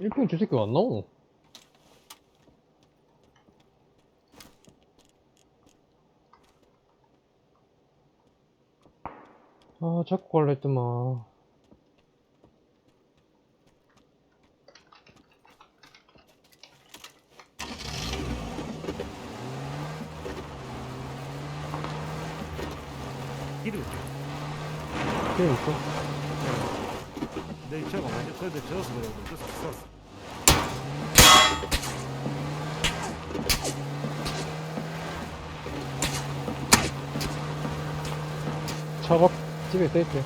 일평 저 새끼 왜안 나오노? 아, 자꾸 갈라 했더만. 없죠. 그냥 있어. 내 제가 완전 그런데 저어서 그래. 어쩔 수 없어. 차가 집에 있어 있어.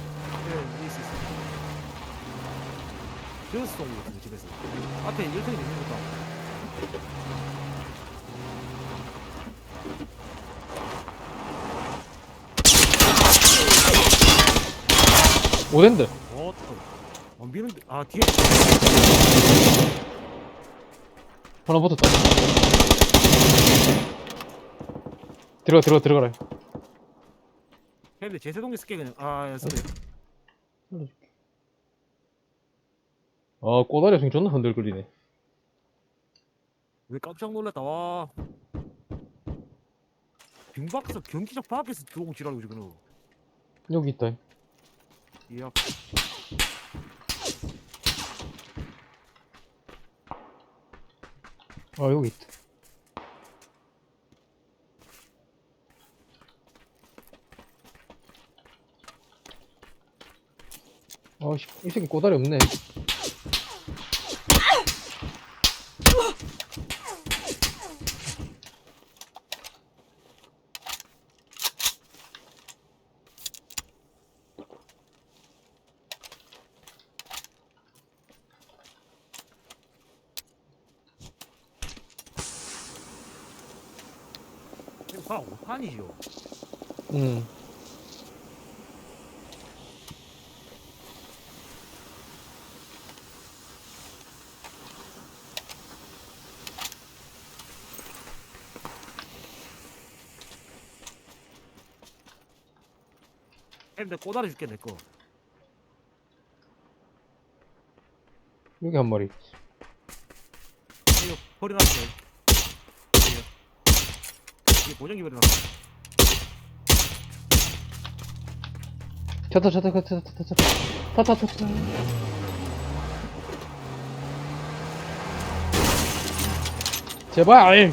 저어서 쏜거 같은데 집에서. 앞에 일등이 있는 것도 오덴드. 어, 비는데. 아 뒤에. 하나 붙었다. 들어가, 들어가, 들어가라. 근데 제세동에 쓸게 그냥. 아, 야, 소리. 아, 꼬다리 성 존나 흔들거리네. 왜 깜짝 놀랐다. 와. 빙 밖에서 경기장 밖에서 들어오고 지랄고 지금. 여기 있다. 이 앞. 아, 여기 있다. 아, 씨, 이 새끼 꼬다리 없네. 다 5탄이죠. 음. 근데 꼬다리 줄게 내 거. 여기 한 마리. 이거 버려놨어. 보정기 버려놨어. 쳤다, 쳤다, 쳤다, 쳤다, 쳤다, 쳤다, 쳤다, 쳤다. 제발!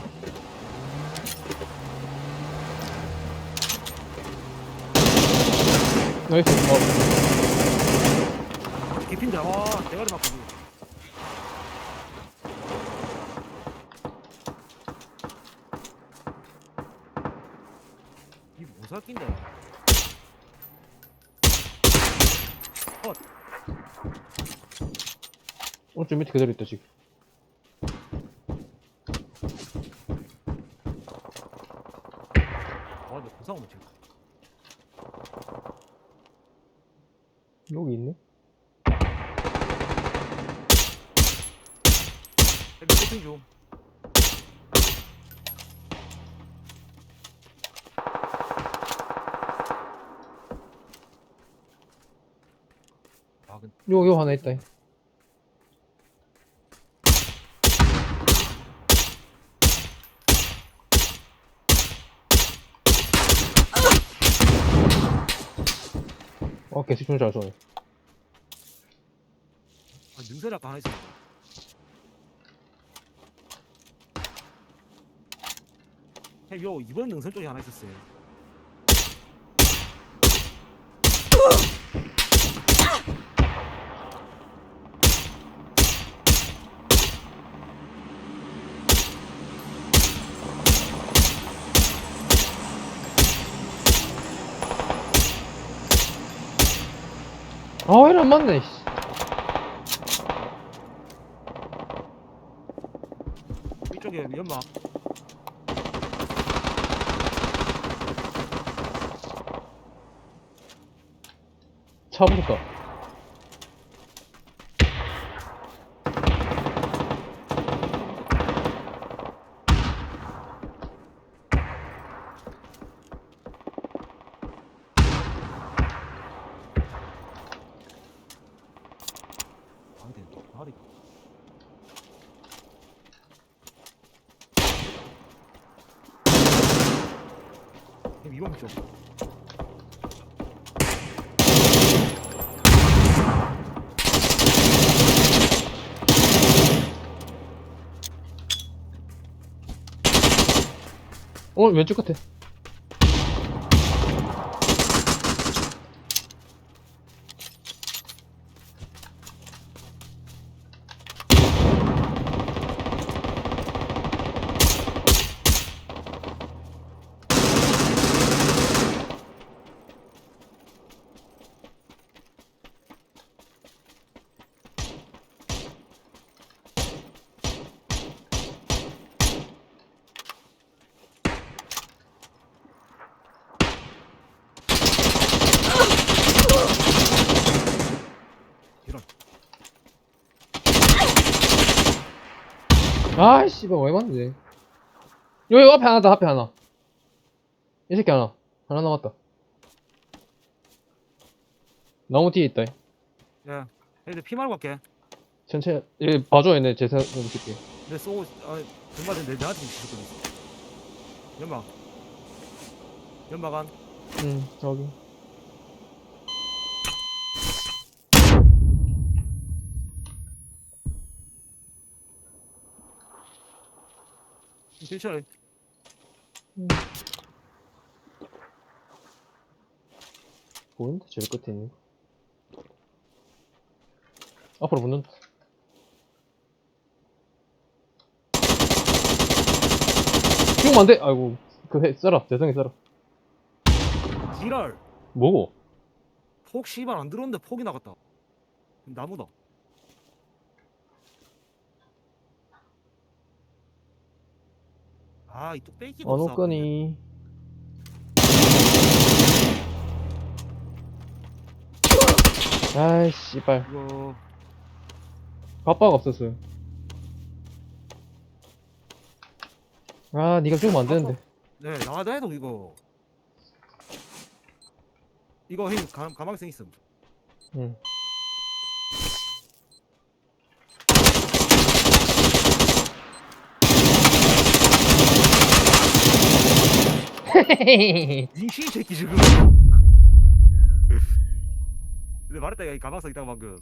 나이스. 어, 깊인데 와 대가리 맞고 이뭐 모사낀데 오른쪽 밑에 그대로 있다, 지금. 와너 부상 못 치고 여기 있네? 근데 쇼핑 좀 요, 요 하나 있다. 어, 계속 좀잘 쏘네. 아, 능선이 아까 하나 있었는데 형, 요 이번 능선 쪽에 하나 있었어요 아, 이안 맞네, 씨. 이쪽에 연마. 처음부터. 2번 쪽. 어 왼쪽 같아 아이 씨발 왜 맞는데 여기 앞에 하나다 앞에 하나 이 새끼 하나 하나 남았다 나무 뒤에 있다 야, 애들 피 말고 갈게. 천천히 여기 봐줘 얘네 제사 좀 줄게 내 쏘고, 아, 내 내한테 지금 있어. 연막. 연막 안. 응 저기 괜찮아. 보인다 제일 끝에 있는 거 앞으로 붙는다 죽으면 안돼 아이고 그해 써라 대성이 써라 지랄. 뭐고 폭 씨발 안 들어오는데 폭이 나갔다. 나무다. 아, 이 뚝배기가 없어. 언호건이? 아이 씨발. 이거 가빠가 없었어요. 아 니가 죽으면 안 되는데. 네, 나가다 해도 이거. 이거 힘 가, 가망성 있음. 응 잉신 새끼 지금. 근데 말했다 이 가망성 있다고 방금.